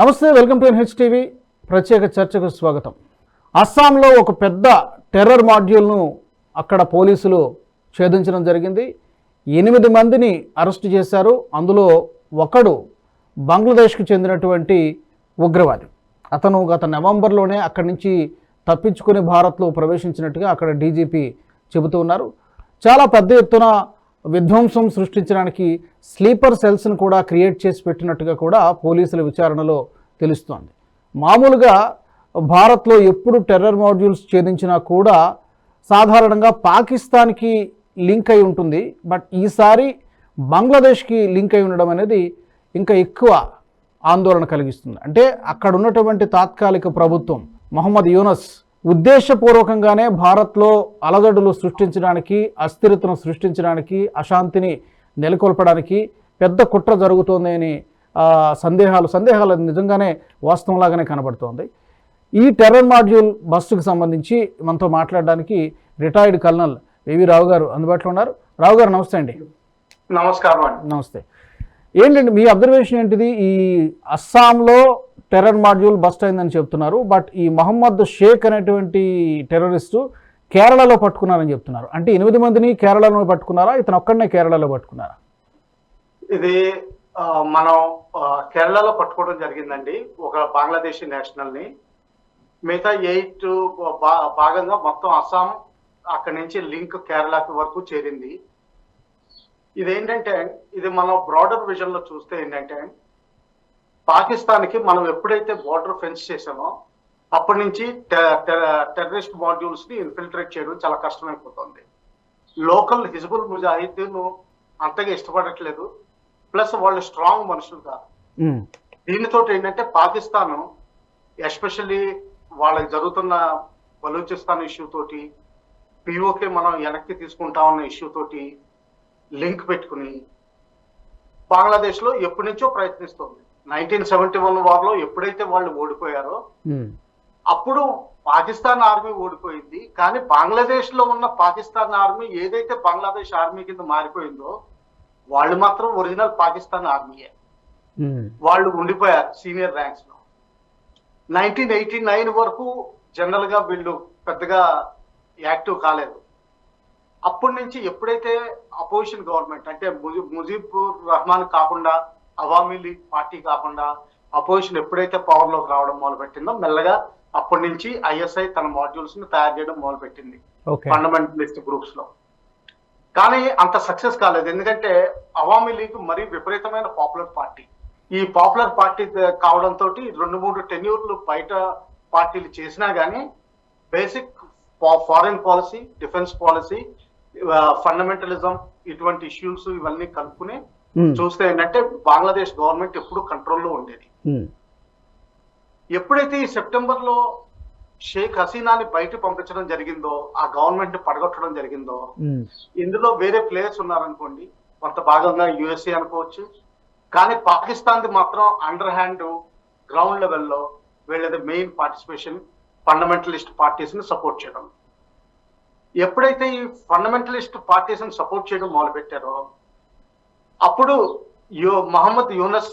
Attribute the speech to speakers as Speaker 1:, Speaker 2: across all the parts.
Speaker 1: నమస్తే welcome to NH TV ప్రత్యేక చర్చకు స్వాగతం. అస్సాంలో ఒక పెద్ద టెర్రర్ మాడ్యూల్ను అక్కడ పోలీసులు ఛేదించడం జరిగింది. ఎనిమిది మందిని అరెస్టు చేశారు. అందులో ఒకడు బంగ్లాదేశ్కు చెందినటువంటి ఉగ్రవాది. అతను గత నవంబర్లోనే అక్కడి నుంచి తప్పించుకుని భారత్లో ప్రవేశించినట్టుగా అక్కడ డీజీపీ చెబుతూ ఉన్నారు. చాలా పెద్ద ఎత్తున విధ్వంసం సృష్టించడానికి స్లీపర్ సెల్స్ను కూడా క్రియేట్ చేసి పెట్టినట్టుగా కూడా పోలీసుల విచారణలో తెలుస్తోంది. మామూలుగా భారత్లో ఎప్పుడు టెర్రర్ మాడ్యూల్స్ ఛేదించినా కూడా సాధారణంగా పాకిస్తాన్కి లింక్ అయి ఉంటుంది. బట్ ఈసారి బంగ్లాదేశ్కి లింక్ అయి ఉండడం అనేది ఇంకా ఎక్కువ ఆందోళన కలిగిస్తుంది. అంటే అక్కడ ఉన్నటువంటి తాత్కాలిక ప్రభుత్వం మొహమ్మద్ యూనస్ ఉద్దేశపూర్వకంగానే భారత్లో అలజడులు సృష్టించడానికి అస్థిరతను సృష్టించడానికి అశాంతిని నెలకొల్పడానికి పెద్ద కుట్ర జరుగుతోంది అని ఆ, సందేహాలు సందేహాలు నిజంగానే వాస్తవంలాగానే కనబడుతోంది. ఈ టెర్రర్ మాడ్యూల్ బస్సుకు సంబంధించి మనతో మాట్లాడడానికి రిటైర్డ్ కల్నల్ వివి రావు గారు అందుబాటులో ఉన్నారు. రావు గారు నమస్తే అండి.
Speaker 2: నమస్కారం అండి.
Speaker 1: నమస్తే. ఏంటండి మీ అబ్జర్వేషన్ ఏంటిది? ఈ అస్సాంలో టెర్రర్ మాడ్యూల్ బస్ట్ అయిందని చెప్తున్నారు. బట్ ఈ మహమ్మద్ షేక్ అనేటువంటి టెర్రరిస్టు కేరళలో పట్టుకున్నారని చెప్తున్నారు. అంటే ఎనిమిది మందిని కేరళలో పట్టుకున్నారా? ఇతను ఒక్కడనే కేరళలో పట్టుకున్నారా?
Speaker 2: ఇది మనం కేరళలో పట్టుకోవడం జరిగిందండి. ఒక బంగ్లాదేశీ నేషనల్ని. మిగతా ఎయిట్ భాగంగా మొత్తం అస్సాం అక్కడి నుంచి లింక్ కేరళకి వరకు చేరింది. ఇదేంటంటే ఇది మనం బ్రాడర్ విజన్లో చూస్తే ఏంటంటే పాకిస్తాన్కి మనం ఎప్పుడైతే బార్డర్ ఫెన్స్ చేసామో అప్పటి నుంచి టెర్రరిస్ట్ మాడ్యూల్స్ని ఇన్ఫిల్ట్రేట్ చేయడం చాలా కష్టమైపోతుంది. లోకల్ హిజ్బుల్ ముజాహిద్దీన్ అంతగా ఇష్టపడట్లేదు. ప్లస్ వాళ్ళు స్ట్రాంగ్ మనుషులు కాదు. దీనితో ఏంటంటే పాకిస్తాన్ ఎస్పెషల్లీ వాళ్ళకి జరుగుతున్న బలూచిస్తాన్ ఇష్యూ తోటి పిఓకే మనం వెనక్కి తీసుకుంటా ఉన్న ఇష్యూ తోటి లింక్ పెట్టుకుని బంగ్లాదేశ్లో ఎప్పటి నుంచో ప్రయత్నిస్తుంది. నైన్టీన్ సెవెంటీ వన్ వార్లో ఎప్పుడైతే వాళ్ళు ఓడిపోయారో అప్పుడు పాకిస్తాన్ ఆర్మీ ఓడిపోయింది. కానీ బంగ్లాదేశ్లో ఉన్న పాకిస్తాన్ ఆర్మీ ఏదైతే బంగ్లాదేశ్ ఆర్మీ కింద మారిపోయిందో వాళ్ళు మాత్రం ఒరిజినల్ పాకిస్తాన్ ఆర్మీయే. వాళ్ళు ఉండిపోయారు సీనియర్ ర్యాంక్స్లో నైన్టీన్ ఎయిటీ నైన్ వరకు జనరల్గా వీళ్ళు పెద్దగా యాక్టివ్ కాలేదు. అప్పటి నుంచి ఎప్పుడైతే అపోజిషన్ గవర్నమెంట్ అంటే ముజి- ముజీబుర్ రహమాన్ కాకుండా అవామీ లీగ్ పార్టీ కాకుండా అపోజిషన్ ఎప్పుడైతే పవర్లోకి రావడం మొదలుపెట్టిందో మెల్లగా అప్పటి నుంచి ఐఎస్ఐ తన మాడ్యూల్స్ని తయారు చేయడం మొదలుపెట్టింది
Speaker 1: ఓకే.
Speaker 2: ఫండమెంటలిస్ట్ గ్రూప్స్లో. కానీ అంత సక్సెస్ కాలేదు. ఎందుకంటే అవామీ లీగ్ మరీ విపరీతమైన పాపులర్ పార్టీ. ఈ పాపులర్ పార్టీ కావడంతో రెండు మూడు టెన్యూర్లు బయట పార్టీలు చేసినా గానీ basic foreign policy defence policy fundamentalism ఇటువంటి ఇష్యూస్ ఇవన్నీ కలుపుకుని చూస్తే ఏంటంటే బంగ్లాదేశ్ గవర్నమెంట్ ఎప్పుడు కంట్రోల్లో ఉండేది.
Speaker 1: ఉమ్,
Speaker 2: ఎప్పుడైతే ఈ సెప్టెంబర్లో షేక్ హసీనాని బయట పంపించడం జరిగిందో ఆ గవర్నమెంట్ పడగొట్టడం జరిగిందో
Speaker 1: ఉమ్,
Speaker 2: ఇందులో వేరే ప్లేయర్స్ ఉన్నారనుకోండి కొంత భాగంగా యుఎస్ఏ అనుకోవచ్చు. కానీ పాకిస్తాన్ది మాత్రం అండర్ హ్యాండ్ గ్రౌండ్ లెవెల్లో వీళ్ళది మెయిన్ పార్టిసిపేషన్ ఫండమెంటలిస్ట్ పార్టీస్ని సపోర్ట్ చేయడం. ఎప్పుడైతే ఈ ఫండమెంటలిస్ట్ పార్టీస్ని సపోర్ట్ చేయడం మొదలు పెట్టారో అప్పుడు యు మహమ్మద్ యూనస్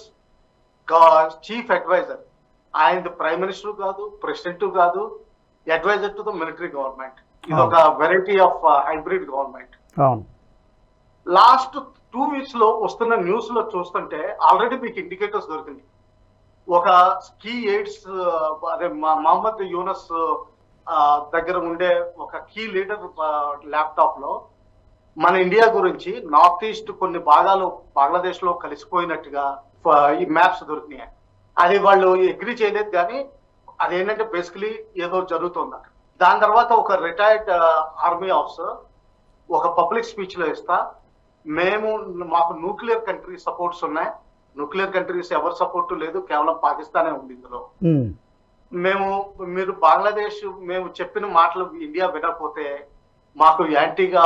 Speaker 2: చీఫ్ అడ్వైజర్. ఆయన ప్రైమ్ మినిస్టర్ కాదు ప్రెసిడెంట్ కాదు advisor to the military government. ఇది ఒక variety of hybrid government. Last two వీక్స్లో వస్తున్న న్యూస్లో చూస్తుంటే ఆల్రెడీ మీకు ఇండికేటర్స్ దొరికింది. ఒక కీ ఎయిడ్స్ అదే మహమ్మద్ యూనస్ దగ్గర ఉండే ఒక కీ లీడర్ ల్యాప్టాప్లో మన ఇండియా గురించి నార్త్ ఈస్ట్ కొన్ని భాగాలు బంగ్లాదేశ్లో కలిసిపోయినట్టుగా ఈ మ్యాప్స్ దొరికినాయి. అది వాళ్ళు అగ్రి చేయలేదు కానీ అదేంటంటే బేసికలీ ఏదో జరుగుతుంది. దాని తర్వాత ఒక రిటైర్డ్ ఆర్మీ ఆఫీసర్ ఒక పబ్లిక్ స్పీచ్లో ఇస్తా. మేము మాకు న్యూక్లియర్ కంట్రీ సపోర్ట్స్ ఉన్నాయి. న్యూక్లియర్ కంట్రీస్ ఎవరు సపోర్ట్ లేదు కేవలం పాకిస్తానే ఉంది ఇందులో.
Speaker 1: ఉమ్,
Speaker 2: మేము మీరు బంగ్లాదేశ్ మేము చెప్పిన మాటలు ఇండియా వినకపోతే మాకు యాంటీగా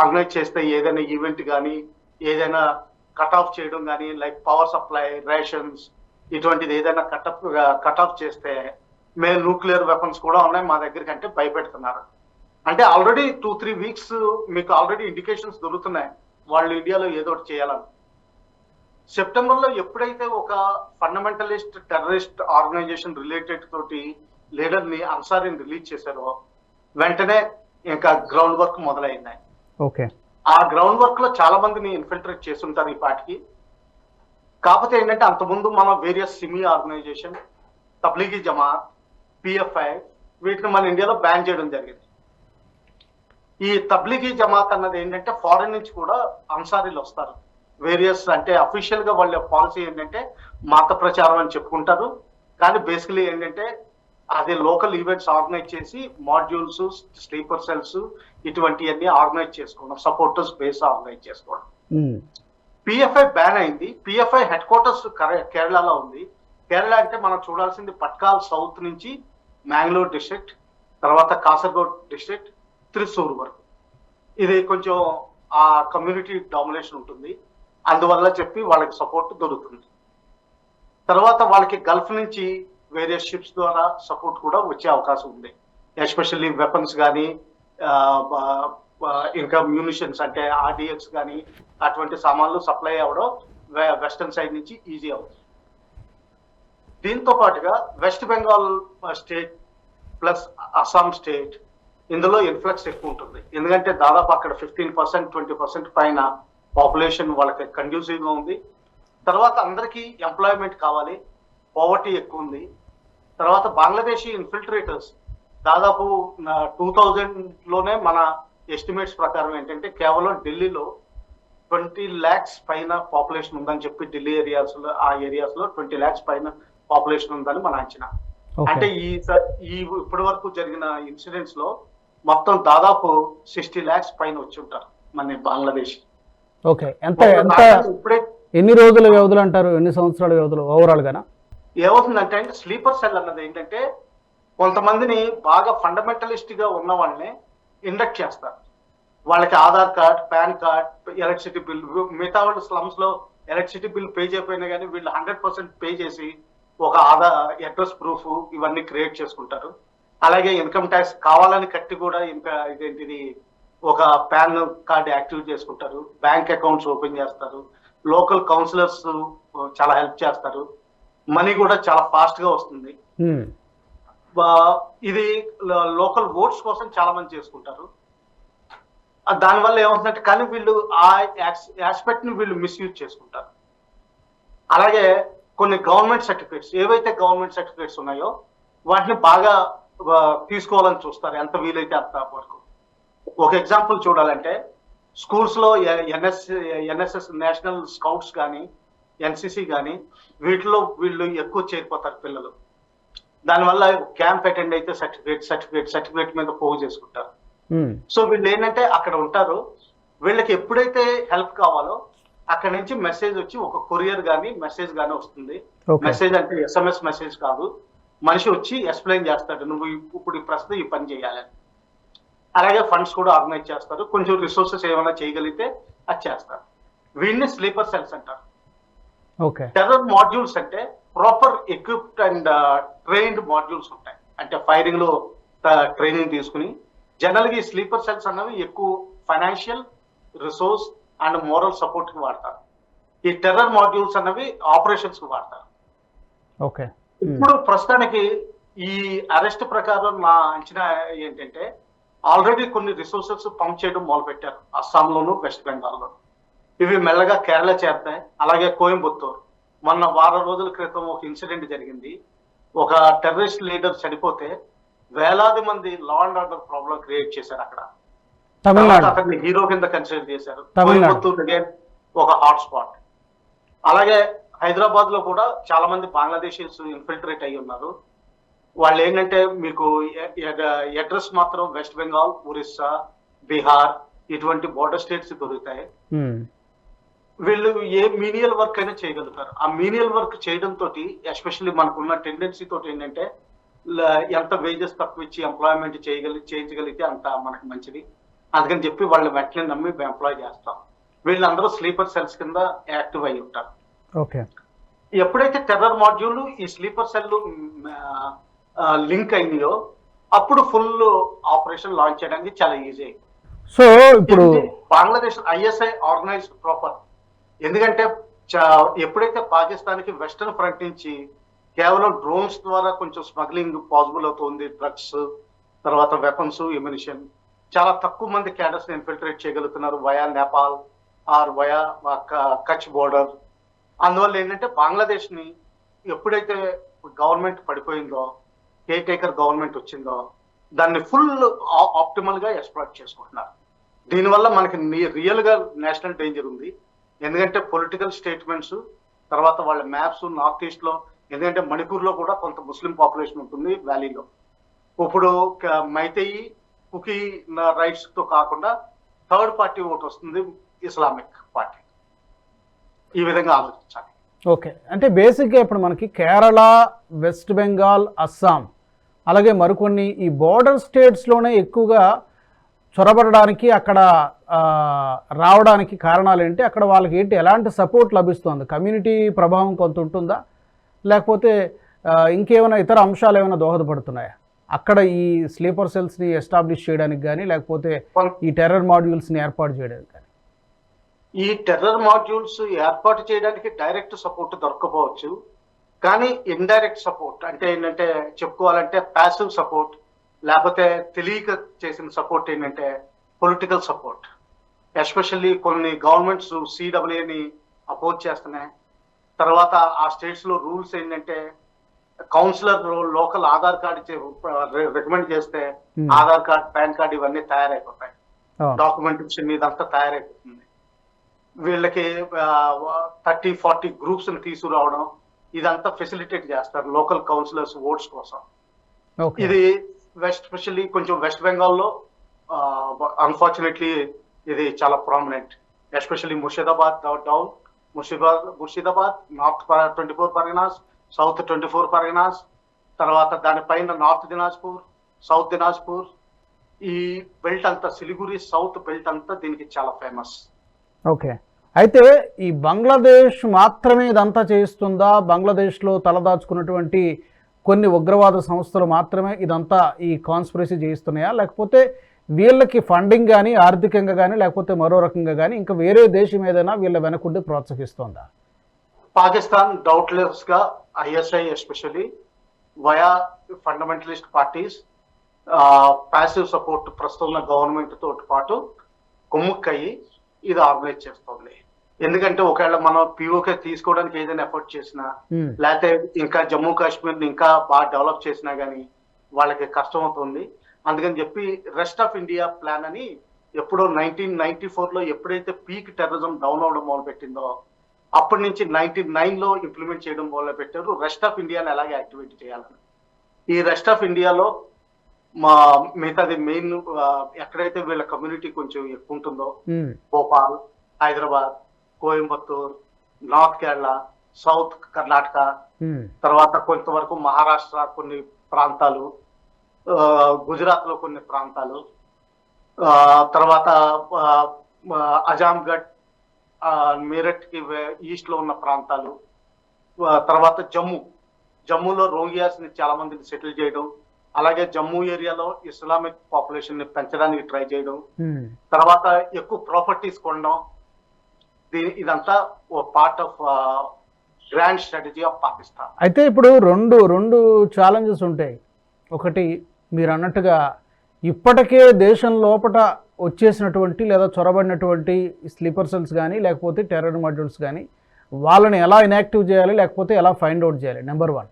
Speaker 2: ఆర్గనైజ్ చేస్తే ఏదైనా ఈవెంట్ కానీ ఏదైనా కట్ ఆఫ్ చేయడం కానీ లైక్ పవర్ సప్లై రేషన్స్ ఇటువంటిది ఏదైనా కట్ కట్ ఆఫ్ చేస్తే మేము న్యూక్లియర్ వెపన్స్ కూడా ఉన్నాయి మా దగ్గర కంటే భయపెడుతున్నారు. అంటే ఆల్రెడీ టూ త్రీ వీక్స్ మీకు ఆల్రెడీ ఇండికేషన్స్ దొరుకుతున్నాయి. వాళ్ళు ఇండియాలో ఏదో ఒకటి చేయాలని. సెప్టెంబర్లో ఎప్పుడైతే ఒక ఫండమెంటలిస్ట్ టెర్రరిస్ట్ ఆర్గనైజేషన్ రిలేటెడ్ తోటి లీడర్ని అన్సారీని రిలీజ్ చేశారో వెంటనే ఇంకా గ్రౌండ్ వర్క్ మొదలైంది
Speaker 1: ఓకే.
Speaker 2: ఆ గ్రౌండ్ వర్క్లో చాలా మందిని ఇన్ఫిల్ట్రేట్ చేస్తుంటారు ఈ పాటికి. కాకపోతే ఏంటంటే అంతకుముందు మనం various SIMI organisation Tablighi Jamaat PFI వీటిని మన ఇండియాలో బ్యాన్ చేయడం జరిగింది. ఈ తబ్లీగీ జమాత్ అన్నది ఏంటంటే ఫారెన్ నుంచి కూడా అన్సారీలు వస్తారు. వేరియస్ అంటే అఫీషియల్గా వాళ్ళ పాలసీ ఏంటంటే మత ప్రచారం అని చెప్పుకుంటారు. కానీ బేసికలీ ఏంటంటే అది లోకల్ ఈవెంట్స్ ఆర్గనైజ్ చేసి మాడ్యూల్స్ స్లీపర్ సెల్స్ ఇటువంటివన్నీ ఆర్గనైజ్ చేసుకోవడం సపోర్టర్స్ బేస్ ఆర్గనైజ్ చేసుకోవడం. పిఎఫ్ఐ బ్యాన్ అయింది. పిఎఫ్ఐ హెడ్ క్వార్టర్స్ కేరళలో ఉంది. కేరళ అంటే మనం చూడాల్సింది పట్కాల్ సౌత్ నుంచి మ్యాంగ్లూర్ డిస్ట్రిక్ట్ తర్వాత కాసర్గోడ్ డిస్ట్రిక్ట్ త్రిశూర్ వరకు. ఇది కొంచెం ఆ కమ్యూనిటీ డామినేషన్ ఉంటుంది. అందువల్ల చెప్పి వాళ్ళకి సపోర్ట్ దొరుకుతుంది. తర్వాత వాళ్ళకి గల్ఫ్ నుంచి వేరే షిప్స్ ద్వారా సపోర్ట్ కూడా వచ్చే అవకాశం ఉంది. ఎస్పెషల్లీ వెపన్స్ కానీ ఇంకా మ్యూనిషన్స్ అంటే ఆర్డిఎక్స్ కానీ అటువంటి సామాన్లు సప్లై అవ్వడం వె- వెస్టర్న్ సైడ్ నుంచి ఈజీ అవుతుంది. దీంతో పాటుగా West Bengal state plus Assam state ఇందులో ఇన్ఫ్లక్స్ ఎక్కువ ఉంటుంది. ఎందుకంటే దాదాపు అక్కడ ఫిఫ్టీన్ పర్సెంట్ ట్వంటీ పర్సెంట్ పైన పాపులేషన్ వాళ్ళకి కండ్యూసివ్గా ఉంది. తర్వాత అందరికీ ఎంప్లాయ్మెంట్ కావాలి. పవర్టీ ఎక్కువ ఉంది. తర్వాత బంగ్లాదేశీ ఇన్ఫిల్ట్రేటర్స్ దాదాపు టూ థౌజండ్లోనే మన ఎస్టిమేట్స్ ప్రకారం ఏంటంటే కేవలం ఢిల్లీలో ట్వంటీ ల్యాక్స్ పైన పాపులేషన్ ఉందని చెప్పి ఢిల్లీ ఏరియాస్లో ఆ ఏరియాస్లో ట్వంటీ ల్యాక్స్ పైన పాపులేషన్ ఉందని మన అంచనా. అంటే ఈ ఈ ఇప్పటి వరకు జరిగిన ఇన్సిడెంట్స్లో మొత్తం దాదాపు సిక్స్టీ ల్యాక్స్ పైన వచ్చి ఉంటారు మన బంగ్లాదేశ్.
Speaker 1: ఓకే. ఎంత ఎంత
Speaker 2: ఇప్పుడే
Speaker 1: ఎన్ని రోజుల వ్యవధులు అంటారు? ఎన్ని సంవత్సరాల వ్యవధులు? ఓవరాల్ గానా?
Speaker 2: ఏమవుతుందంటే అంటే స్లీపర్ సెల్ అన్నది ఏంటంటే కొంతమందిని బాగా ఫండమెంటలిస్ట్గా ఉన్న వాళ్ళని ఇండక్ట్ చేస్తారు. వాళ్ళకి Aadhaar card PAN card electricity bill మిగతా వాళ్ళు స్లమ్స్లో ఎలక్ట్రిసిటీ బిల్ పే చేయకపోయినా కానీ వీళ్ళు హండ్రెడ్ పర్సెంట్ పే చేసి ఒక ఆధార్ అడ్రస్ ప్రూఫ్ ఇవన్నీ క్రియేట్ చేసుకుంటారు. అలాగే ఇన్కమ్ ట్యాక్స్ కావాలని కట్టి కూడా ఇంకా ఇదేంటిది ఒక పాన్ కార్డ్ యాక్టివ్ చేసుకుంటారు. బ్యాంక్ అకౌంట్స్ ఓపెన్ చేస్తారు. లోకల్ కౌన్సిలర్స్ చాలా హెల్ప్ చేస్తారు. మనీ కూడా చాలా ఫాస్ట్గా వస్తుంది. ఇది లోకల్ ఓట్స్ కోసం చాలా మంది చేసుకుంటారు. దానివల్ల ఏమవుతుందంటే కానీ వీళ్ళు ఆ ఆస్పెక్ట్ని వీళ్ళు మిస్యూజ్ చేసుకుంటారు. అలాగే కొన్ని గవర్నమెంట్ సర్టిఫికేట్స్ ఏవైతే గవర్నమెంట్ సర్టిఫికేట్స్ ఉన్నాయో వాటిని బాగా తీసుకోవాలని చూస్తారు. ఎంత వీలైతే అంత వరకు. ఒక ఎగ్జాంపుల్ చూడాలంటే స్కూల్స్లో ఎన్ఎస్ ఎన్ఎస్ఎస్ నేషనల్ స్కౌట్స్ కానీ ఎన్సిసి కానీ వీటిలో వీళ్ళు ఎక్కువ చేరిపోతారు పిల్లలు. దానివల్ల క్యాంప్ అటెండ్ అయితే సర్టిఫికేట్ సర్టిఫికేట్ సర్టిఫికేట్ మీద పోగు చేసుకుంటారు. సో వీళ్ళు ఏంటంటే అక్కడ ఉంటారు. వీళ్ళకి ఎప్పుడైతే హెల్ప్ కావాలో అక్కడ నుంచి మెసేజ్ వచ్చి ఒక కొరియర్ కానీ మెసేజ్ కానీ వస్తుంది. మెసేజ్ అంటే ఎస్ఎంఎస్ మెసేజ్ కాదు. మనిషి వచ్చి ఎక్స్ప్లెయిన్ చేస్తాడు నువ్వు ఇప్పుడు ఈ ప్రస్తుతం ఈ పని చేయాలని అలాగే ఫండ్స్ కూడా ఆర్గనైజ్ చేస్తారు. కొంచెం రిసోర్సెస్ ఏమైనా చేయగలిగితే అది చేస్తారు. వీడిని స్లీపర్ సెల్స్ అంటారు. టెర్రర్ మాడ్యూల్స్ అంటే proper equipped and trained modules ఉంటాయి. అంటే ఫైరింగ్లో ట్రైనింగ్ తీసుకుని జనరల్గా ఈ స్లీపర్ సెల్స్ అన్నవి ఎక్కువ ఫైనాన్షియల్ రిసోర్స్ అండ్ మోరల్ సపోర్ట్కి వాడతారు. ఈ టెర్రర్ మాడ్యూల్స్ అన్నవి ఆపరేషన్స్కి వాడతారు.
Speaker 1: ఓకే.
Speaker 2: ఇప్పుడు ప్రస్తుతానికి ఈ అరెస్ట్ ప్రకారం నా అంచనా ఏంటంటే ఆల్రెడీ కొన్ని రిసోర్సెస్ పంప్ చేయడం మొదలు పెట్టారు అస్సాంలోను వెస్ట్ బెంగాల్లో ఇవి మెల్లగా కేరళ చేరుతాయి. అలాగే కోయంబత్తూర్. మొన్న వారం రోజుల క్రితం ఒక ఇన్సిడెంట్ జరిగింది. ఒక టెర్రరిస్ట్ లీడర్ చనిపోతే వేలాది మంది law and order problem create చేశారు అక్కడ. అతన్ని హీరో కింద కన్సిడర్ చేశారు. కోయంబత్తూర్ again ఒక హాట్ స్పాట్ అలాగే హైదరాబాద్లో కూడా చాలా మంది బంగ్లాదేశీస్ ఇన్ఫిల్ట్రేట్ అయి ఉన్నారు వాళ్ళు ఏంటంటే మీకు అడ్రస్ మాత్రం వెస్ట్ బెంగాల్ ఒరిస్సా బీహార్ ఇటువంటి బోర్డర్ స్టేట్స్ దొరుకుతాయి. వీళ్ళు ఏ మీనియల్ వర్క్ అయినా చేయగలుగుతారు. ఆ మీనియల్ వర్క్ చేయడం తోటి ఎస్పెషల్లీ మనకున్న టెండెన్సీ తోటి ఏంటంటే ఎంత వేజెస్ తక్కువ ఇచ్చి ఎంప్లాయ్మెంట్ చేయగలి చేయించగలిగితే అంత మనకి మంచిది. అందుకని చెప్పి వాళ్ళు వెంటనే నమ్మి ఎంప్లాయ్ చేస్తాం. వీళ్ళందరూ స్లీపర్ సెల్స్ కింద యాక్టివ్ అయి ఉంటారు.
Speaker 1: ఓకే.
Speaker 2: ఎప్పుడైతే టెర్రర్ మాడ్యూల్ ఈ స్లీపర్ సెల్ లింక్ అయినాయో అప్పుడు ఫుల్ ఆపరేషన్ లాంచ్ చేయడానికి చాలా ఈజీ
Speaker 1: సో ఇప్పుడు
Speaker 2: బంగ్లాదేశ్ ఐఎస్ఐ ఆర్గనైజ్డ్ ప్రాపర్ ఎందుకంటే చా- ఎప్పుడైతే పాకిస్తాన్కి వెస్టర్న్ ఫ్రంట్ నుంచి కేవలం డ్రోన్స్ ద్వారా కొంచెం స్మగ్లింగ్ పాసిబుల్ అవుతుంది డ్రగ్స్ తర్వాత వెపన్స్ ఎమ్యునిషన్ చాలా తక్కువ మంది క్యాడర్స్ ఇన్ఫిల్ట్రేట్ చేయగలుగుతున్నారు via Nepal or via Kutch border అందువల్ల ఏంటంటే బంగ్లాదేశ్ని ఎప్పుడైతే గవర్నమెంట్ పడిపోయిందో కేర్ టేకర్ గవర్నమెంట్ వచ్చిందో దాన్ని ఫుల్ ఆప్టిమల్గా ఎక్స్ప్లాయిట్ చేసుకుంటున్నారు. దీనివల్ల మనకి రియల్గా నేషనల్ డేంజర్ ఉంది. ఎందుకంటే పొలిటికల్ స్టేట్మెంట్స్ తర్వాత వాళ్ళ మ్యాప్స్ నార్త్ ఈస్ట్లో ఎందుకంటే మణిపూర్లో కూడా కొంత ముస్లిం పాపులేషన్ ఉంటుంది వ్యాలీలో ఇప్పుడు క- మైతేయి కుకీ రైట్స్తో కాకుండా థర్డ్ పార్టీ ఓటు వస్తుంది ఇస్లామిక్ పార్టీ ఈ విధంగా ఆలోచించాలి.
Speaker 1: ఓకే. అంటే బేసిక్గా ఇప్పుడు మనకి కేరళ వెస్ట్ బెంగాల్ అస్సాం అలాగే మరికొన్ని ఈ బోర్డర్ స్టేట్స్లోనే ఎక్కువగా చొరబడడానికి అక్కడ రావడానికి కారణాలు ఏంటి అక్కడ వాళ్ళకి ఏంటి? ఎలాంటి సపోర్ట్ లభిస్తుంది? కమ్యూనిటీ ప్రభావం కొంత ఉంటుందా? లేకపోతే ఇంకేమైనా ఇతర అంశాలు ఏమైనా దోహదపడుతున్నాయా? అక్కడ ఈ స్లీపర్ సెల్స్ని ఎస్టాబ్లిష్ చేయడానికి కానీ లేకపోతే ఈ టెర్రర్ మాడ్యూల్స్ని ఏర్పాటు చేయడానికి కానీ
Speaker 2: ఈ టెర్రర్ మాడ్యూల్స్ ఏర్పాటు చేయడానికి డైరెక్ట్ సపోర్ట్ దొరకపోవచ్చు. కానీ ఇండైరెక్ట్ సపోర్ట్ అంటే ఏంటంటే చెప్పుకోవాలంటే ప్యాసివ్ సపోర్ట్. లేకపోతే తెలియక చేసిన సపోర్ట్ ఏంటంటే పొలిటికల్ సపోర్ట్ ఎస్పెషల్లీ కొన్ని గవర్నమెంట్స్ సిడబ్ల్యూని అపోజ్ చేస్తున్నాయి. తర్వాత ఆ స్టేట్స్లో రూల్స్ ఏంటంటే councillor local Aadhaar card recommend చేస్తే
Speaker 1: Hmm.
Speaker 2: Aadhaar card PAN card ఇవన్నీ తయారైపోతాయి. డాక్యుమెంటేషన్ ఇదంతా తయారైపోతుంది. వీళ్ళకి థర్టీ ఫార్టీ గ్రూప్స్ని తీసుకురావడం ఇదంతా ఫెసిలిటేట్ చేస్తారు లోకల్ కౌన్సిలర్స్ ఓట్స్ కోసం. ఇది వెస్ట్ స్పెషల్లీ కొంచెం వెస్ట్ బెంగాల్లో అన్ఫార్చునేట్లీ ఇది చాలా prominent especially Murshidabad down Murshidabad Murshidabad north twenty four Parganas south twenty four Parganas తర్వాత దానిపైన నార్త్ దినాజ్పూర్ సౌత్ దినాజ్పూర్ ఈ బెల్ట్ అంతా సిలిగురి సౌత్ బెల్ట్ అంతా దీనికి చాలా ఫేమస్
Speaker 1: ఓకే. అయితే ఈ బంగ్లాదేశ్ మాత్రమే ఇదంతా చేయిస్తుందా? బంగ్లాదేశ్లో తలదాచుకున్నటువంటి కొన్ని ఉగ్రవాద సంస్థలు మాత్రమే ఇదంతా ఈ కాన్స్పిరసీ చేయిస్తున్నాయా? లేకపోతే వీళ్ళకి ఫండింగ్ కానీ ఆర్థికంగా కానీ లేకపోతే మరో రకంగా కానీ ఇంకా వేరే దేశం ఏదైనా వీళ్ళ వెనకుండి ప్రోత్సహిస్తోందా?
Speaker 2: Pakistan డౌట్లెస్గా ISI especially via fundamentalist parties passive support ప్రస్తుతం గవర్నమెంట్తో గవర్నమెంట్ తోటి పాటు కొమ్ముక్కయ్యి ఇది ఆర్గనైజ్ చేస్తుంది. ఎందుకంటే ఒకవేళ మనం పిఓకే తీసుకోవడానికి ఏదైనా ఎఫర్ట్ చేసినా
Speaker 1: ఉమ్,
Speaker 2: లేకపోతే ఇంకా జమ్మూ కాశ్మీర్ ఇంకా బాగా డెవలప్ చేసినా గానీ వాళ్ళకి కష్టం అవుతుంది. అందుకని చెప్పి రెస్ట్ ఆఫ్ ఇండియా ప్లాన్ అని ఎప్పుడో నైన్టీన్ నైన్టీ ఫోర్లో ఎప్పుడైతే పీక్ టెర్రరిజం డౌన్ అవడం మొదలు పెట్టిందో అప్పటి నుంచి నైన్టీ నైన్లో ఇంప్లిమెంట్ చేయడం మొదలు పెట్టారు రెస్ట్ ఆఫ్ ఇండియాని ఎలాగే యాక్టివేట్ చేయాలని. ఈ రెస్ట్ ఆఫ్ ఇండియాలో మా మిగతాది మెయిన్ ఎక్కడైతే వీళ్ళ కమ్యూనిటీ కొంచెం ఎక్కువ ఉంటుందో
Speaker 1: ఉమ్,
Speaker 2: భోపాల్ హైదరాబాద్ కోయంబత్తూర్ నార్త్ కేరళ సౌత్ కర్ణాటక
Speaker 1: ఉమ్,
Speaker 2: తర్వాత కొంతవరకు మహారాష్ట్ర కొన్ని ప్రాంతాలు గుజరాత్లో కొన్ని ప్రాంతాలు తర్వాత అజాంగఢ్ మీరట్కి ఈస్ట్లో ఉన్న ప్రాంతాలు తర్వాత జమ్మూ జమ్మూలో రోహింగ్యాస్ని చాలా మందిని సెటిల్ చేయడం అలాగే జమ్మూ ఏరియాలో ఇస్లామిక్ పాపులేషన్ని పెంచడానికి ట్రై చేయడం
Speaker 1: ఉమ్.
Speaker 2: తర్వాత ఎక్కువ ప్రాపర్టీస్ కొనడం దీని ఇదంతా a part of grand strategy of Pakistan
Speaker 1: అయితే ఇప్పుడు రెండు రెండు ఛాలెంజెస్ ఉంటాయి. ఒకటి మీరు అన్నట్టుగా ఇప్పటికే దేశం లోపట వచ్చేసినటువంటి లేదా చొరబడినటువంటి స్లీపర్ సెల్స్ కానీ లేకపోతే టెర్రర్ మాడ్యూల్స్ కానీ వాళ్ళని ఎలా ఇన్యాక్టివ్ చేయాలి లేకపోతే ఎలా ఫైండ్ అవుట్ చేయాలి? నెంబర్ వన్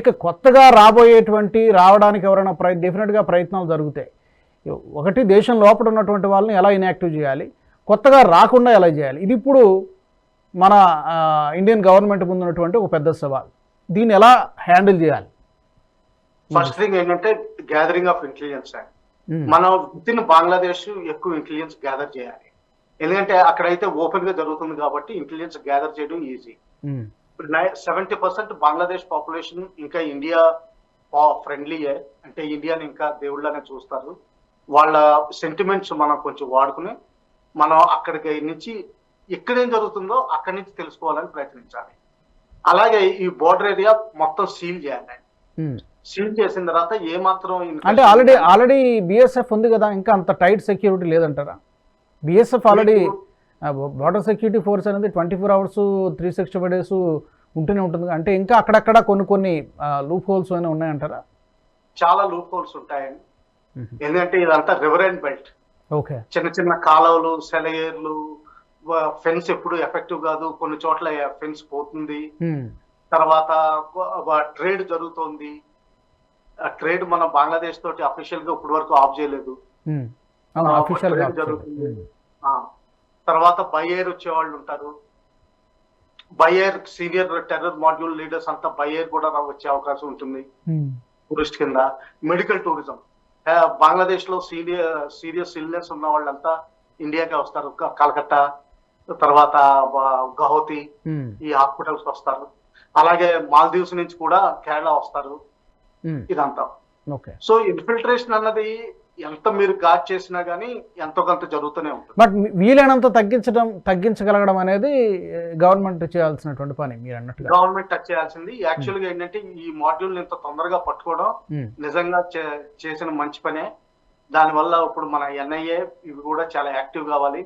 Speaker 1: ఇక కొత్తగా రాబోయేటువంటి రావడానికి ఎవరైనా ప్రయ డెఫినెట్గా ప్రయత్నాలు జరుగుతాయి. ఒకటి దేశం లోపల ఉన్నటువంటి వాళ్ళని ఎలా ఇన్యాక్టివ్ చేయాలి? కొత్తగా రాకుండా ఎలా చేయాలి? ఇది ఇప్పుడు మన ఇండియన్ గవర్నమెంట్ ముందు ఉన్నటువంటి ఒక పెద్ద సవాల్. దీన్ని ఎలా హ్యాండిల్ చేయాలి?
Speaker 2: ఫస్ట్ థింగ్ ఏంటంటే గ్యాదరింగ్ ఆఫ్ ఇంటెలిజెన్స్ మనం విత్ ఇన్ బంగ్లాదేశ్ ఎక్కువ ఇంటెలిజెన్స్ గ్యాదర్ చేయాలి. ఎందుకంటే అక్కడైతే ఓపెన్గా జరుగుతుంది కాబట్టి ఇంటెలిజెన్స్ గ్యాదర్ చేయడం easy seventy percent Bangladesh population ఇంకా ఇండియా ఫ్రెండ్లీయే అంటే ఇండియాని ఇంకా దేవుళ్ళనే చూస్తారు. వాళ్ళ సెంటిమెంట్స్ మనం కొంచెం వాడుకుని మనం అక్కడికి నుంచి ఎక్కడేం జరుగుతుందో అక్కడి నుంచి తెలుసుకోవాలని ప్రయత్నించాలి. అలాగే ఈ బోర్డర్ ఏరియా మొత్తం సీల్ చేయాలి.
Speaker 1: ఉమ్.
Speaker 2: సీల్ చేసిన తర్వాత ఏ మాత్రం
Speaker 1: అంటే ఆల్రెడీ ఆల్రెడీ బిఎస్ఎఫ్ ఉంది కదా ఇంకా అంత టైట్ సెక్యూరిటీ లేదంటారా? BSF already border security force అనేది twenty four hours three sixty five days ఉంటూనే ఉంటుంది. అంటే ఇంకా అక్కడక్కడ కొన్ని కొన్ని లూప్ హోల్స్ అయినా ఉన్నాయంటారా?
Speaker 2: చాలా లూప్ హోల్స్ ఉంటాయండి ఎందుకంటే ఇదంతా రివర్ అండ్ బెల్ట్ చిన్న చిన్న కాలువలు సెలయేర్లు ఫెన్స్ ఎప్పుడు ఎఫెక్టివ్ కాదు. కొన్ని చోట్ల ఫెన్స్ పోతుంది. తర్వాత ట్రేడ్ జరుగుతోంది. ఆ ట్రేడ్ మన బంగ్లాదేశ్ తోటి అఫీషియల్గా ఇప్పటి వరకు ఆఫ్ చేయలేదు. జరుగుతుంది. తర్వాత బయేర్ వచ్చే వాళ్ళు ఉంటారు. బయేర్ సీనియర్ టెర్రర్ మాడ్యూల్ లీడర్స్ అంతా బయేర్ కూడా వచ్చే అవకాశం ఉంటుంది. టూరిస్ట్ కింద. మెడికల్ టూరిజం బంగ్లాదేశ్లో సీరియస్ సీరియస్ ఇల్నెస్ ఉన్న వాళ్ళంతా ఇండియాకి వస్తారు. కలకత్తా తర్వాత గౌహతి ఈ హాస్పిటల్స్ వస్తారు. అలాగే మాల్దీవ్స్ నుంచి కూడా కేరళ వస్తారు. ఇదంతా. సో ఇన్ఫిల్ట్రేషన్ అన్నది ఎంత మీరు గాడ్ చేసినా గానీ ఎంతో కొంత జరుగుతూనే ఉంటుంది.
Speaker 1: బట్ వీలైనంత తగ్గించడం తగ్గించగలగడం అనేది గవర్నమెంట్ చేయాల్సినటువంటి పని మీరు అన్నట్టుగా.
Speaker 2: గవర్నమెంట్ టచ్ చేయాల్సింది. యాక్చువల్గా ఏంటంటే ఈ మాడ్యూల్ ఇంత తొందరగా పట్టుకోవడం నిజంగా చేసిన మంచి పనే. దానివల్ల ఇప్పుడు మన ఎన్ఐఏ ఇవి కూడా చాలా యాక్టివ్ కావాలి.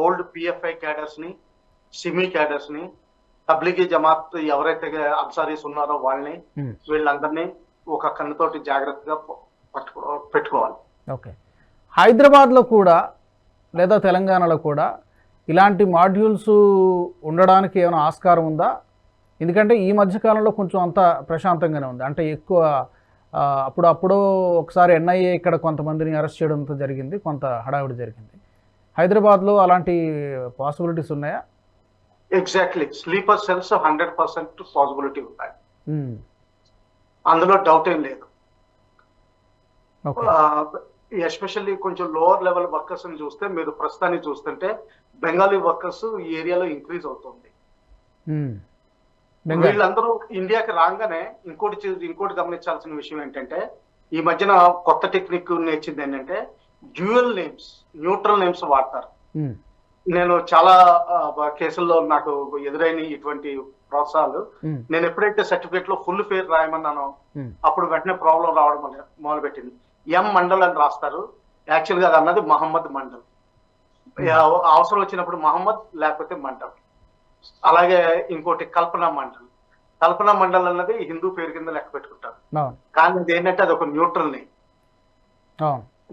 Speaker 2: ఓల్డ్ పిఎఫ్ఐ క్యాడర్స్ని సిమి క్యాడర్స్ని తబ్లిగీ జమాత్ ఎవరైతే అన్సారీస్ ఉన్నారో వాళ్ళని వీళ్ళందరినీ ఒక కన్నుతోటి జాగ్రత్తగా పట్టుకో పెట్టుకోవాలి.
Speaker 1: ఓకే. హైదరాబాద్లో కూడా లేదా తెలంగాణలో కూడా ఇలాంటి మాడ్యూల్స్ ఉండడానికి ఏమైనా ఆస్కారం ఉందా? ఎందుకంటే ఈ మధ్యకాలంలో కొంచెం అంత ప్రశాంతంగానే ఉంది. అంటే ఎక్కువ అప్పుడు అప్పుడు ఒకసారి ఎన్ఐఏ ఇక్కడ కొంతమందిని అరెస్ట్ చేయడంతో జరిగింది కొంత హడావిడి జరిగింది. హైదరాబాద్లో అలాంటి పాసిబిలిటీస్ ఉన్నాయా?
Speaker 2: Exactly sleeper cells hundred percent possibility
Speaker 1: ఉమ్,
Speaker 2: అందులో డౌట్ ఏం లేదు. ఎస్పెషల్లీ కొంచెం లోవర్ లెవెల్ వర్కర్స్ని చూస్తే మీరు ప్రస్తుతానికి చూస్తుంటే బెంగాలీ వర్కర్స్ ఈ ఏరియాలో ఇంక్రీజ్ అవుతుంది. వీళ్ళందరూ ఇండియాకి రాగానే ఇంకోటి ఇంకోటి గమనించాల్సిన విషయం ఏంటంటే ఈ మధ్యన కొత్త టెక్నిక్ నేర్చింది ఏంటంటే డ్యూయల్ నేమ్స్ న్యూట్రల్ నేమ్స్ వాడతారు. నేను చాలా కేసుల్లో నాకు ఎదురైన ఇటువంటి ప్రోత్సాహాలు. నేను ఎప్పుడైతే సర్టిఫికేట్లో ఫుల్ పేరు రాయమన్నానో అప్పుడు వెంటనే ప్రాబ్లం రావడం మొదలు- మొదలుపెట్టింది. ఎం మండల్ అని రాస్తారు. యాక్చువల్గా అది అన్నది మహమ్మద్ మండల్. అవ- అవసరం వచ్చినప్పుడు మహమ్మద్ లేకపోతే మండల్. అలాగే ఇంకోటి కల్పన మండల్. కల్పన మండల్ అన్నది హిందూ పేరు కింద లెక్క పెట్టుకుంటారు. కానీ అది ఏంటంటే అది ఒక న్యూట్రల్ నేమ్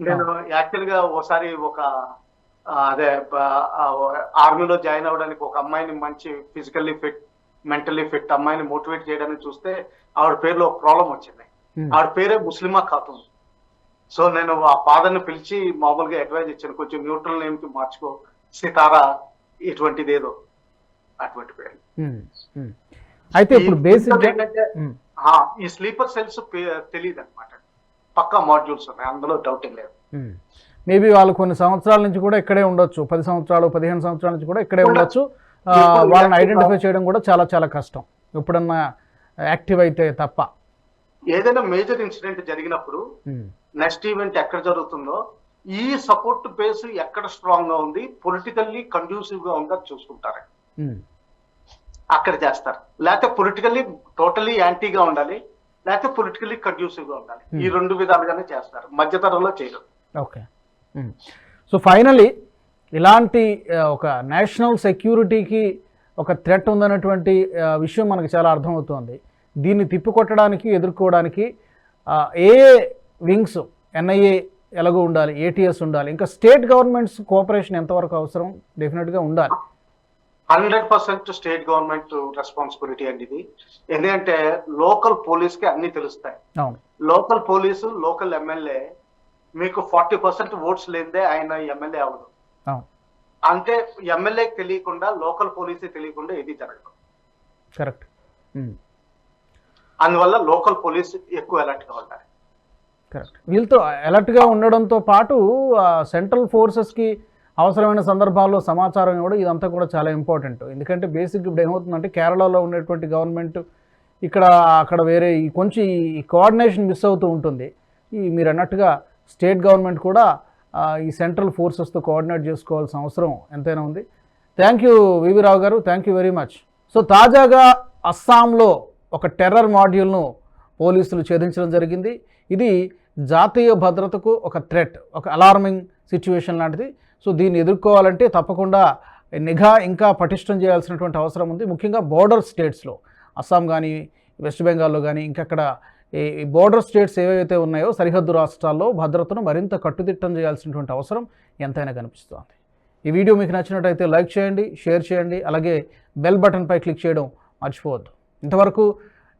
Speaker 2: నేను యాక్చువల్గా ఒకసారి ఒక అదే ఆర్మీలో జాయిన్ అవ్వడానికి ఒక అమ్మాయిని మంచి ఫిజికల్లీ ఫిట్ మెంటల్లీ ఫిట్ అమ్మాయిని మోటివేట్ చేయడానికి చూస్తే ఆవిడ పేరులో ఒక ప్రాబ్లం వచ్చింది. ఆవిడ పేరే ముస్లిమా ఖాతున్ సో నేను ఆ ఫాదర్ని పిలిచి మామూలుగా అడ్వైజ్ ఇచ్చాను. కొంచెం న్యూట్రల్ నేమ్కి మార్చుకో. సితారా ఇటువంటిది ఏదో అటువంటి పేరు.
Speaker 1: అయితే ఇప్పుడు
Speaker 2: ఈ-
Speaker 1: బేసిక్
Speaker 2: ఏంటంటే ఆ, ఈ స్లీపర్ సెల్స్ తెలియదు అనమాట పక్కా మాడ్యూల్స్ ఉన్నాయి. అందులో డౌట్ ఏం లేదు.
Speaker 1: మేబీ వాళ్ళు కొన్ని సంవత్సరాల నుంచి కూడా ఇక్కడే ఉండొచ్చు. పది సంవత్సరాలు పదిహేను సంవత్సరాల నుంచి కూడా ఇక్కడే ఉండొచ్చు. వాళ్ళని ఐడెంటిఫై చేయడం కూడా చాలా చాలా కష్టం. ఎప్పుడన్నా యాక్టివ్ అయితే తప్ప.
Speaker 2: ఏదైనా మేజర్ ఇన్సిడెంట్ జరిగినప్పుడు నెక్స్ట్ ఈవెంట్ ఎక్కడ జరుగుతుందో ఈ సపోర్ట్ బేస్ ఎక్కడ స్ట్రాంగ్గా ఉంది పొలిటికల్లీ కండ్యూసివ్గా ఉందా చూసుకుంటారు. అక్కడ చేస్తారు. లేకపోతే పొలిటికల్లీ టోటలీ యాంటీగా ఉండాలి లేకపోతే పొలిటికల్లీ కండ్యూసివ్గా ఉండాలి. ఈ రెండు విధాలుగానే చేస్తారు. మధ్యతరంలో చేయరు.
Speaker 1: ఓకే. సో ఫైనలీ ఇలాంటి ఒక నేషనల్ సెక్యూరిటీకి ఒక థ్రెట్ ఉందన్నటువంటి విషయం మనకు చాలా అర్థమవుతోంది. దీన్ని తిప్పికొట్టడానికి ఎదుర్కోవడానికి ఏ వింగ్స్ ఎన్ఐఏ ఎలాగో ఉండాలి ఏటీఎస్ ఉండాలి ఇంకా స్టేట్ గవర్నమెంట్స్ కోఆపరేషన్ ఎంతవరకు అవసరం? డెఫినెట్గా ఉండాలి.
Speaker 2: Hundred percent state government responsibility అండి ఇది. ఎందుకంటే లోకల్ పోలీస్కి అన్ని తెలుస్తాయి. లోకల్ పోలీసు లోకల్ ఎమ్మెల్యే మీకు ఫార్టీ పర్సెంట్ ఓట్స్ లేదే ఆయన ఎమ్మెల్యే అవ్వదు అంటే ఎమ్మెల్యేకి తెలియకుండా లోకల్ పోలీస్ తెలియకుండా ఇది జరగదు.
Speaker 1: కరెక్ట్.
Speaker 2: అందువల్ల లోకల్ పోలీస్ ఎక్కువ అలర్ట్గా ఉండాలి.
Speaker 1: కరెక్ట్ వీళ్ళతో అలర్ట్గా ఉండడంతో పాటు సెంట్రల్ ఫోర్సెస్కి అవసరమైన సందర్భాల్లో సమాచారం ఇవ్వడం ఇదంతా కూడా చాలా ఇంపార్టెంట్ ఎందుకంటే బేసిక్ ఇప్పుడు ఏమవుతుందంటే కేరళలో ఉన్నటువంటి గవర్నమెంట్ ఇక్కడ అక్కడ వేరే ఈ కొంచెం ఈ కోఆర్డినేషన్ మిస్ అవుతూ ఉంటుంది. ఈ మీరు అన్నట్టుగా స్టేట్ గవర్నమెంట్ కూడా ఈ సెంట్రల్ ఫోర్సెస్తో కోఆర్డినేట్ చేసుకోవాల్సిన అవసరం ఎంతైనా ఉంది. థ్యాంక్ యూ వివి రావు గారు. Thank you very much so తాజాగా అస్సాంలో ఒక టెర్రర్ మాడ్యూల్ను పోలీసులు ఛేదించడం జరిగింది. ఇది జాతీయ భద్రతకు ఒక థ్రెట్ ఒక అలార్మింగ్ సిచ్యువేషన్ లాంటిది. సో దీన్ని ఎదుర్కోవాలంటే తప్పకుండా నిఘా ఇంకా పటిష్టం చేయాల్సినటువంటి అవసరం ఉంది. ముఖ్యంగా బోర్డర్ స్టేట్స్లో అస్సాం కానీ వెస్ట్ బెంగాల్లో కానీ ఇంకక్కడ ఈ బోర్డర్ స్టేట్స్ ఏవైతే ఉన్నాయో సరిహద్దు రాష్ట్రాల్లో భద్రతను మరింత కట్టుదిట్టం చేయాల్సినటువంటి అవసరం ఎంతైనా కనిపిస్తోంది. ఈ వీడియో మీకు నచ్చినట్టయితే లైక్ చేయండి షేర్ చేయండి అలాగే బెల్ బటన్పై క్లిక్ చేయడం మర్చిపోవద్దు. ఇంతవరకు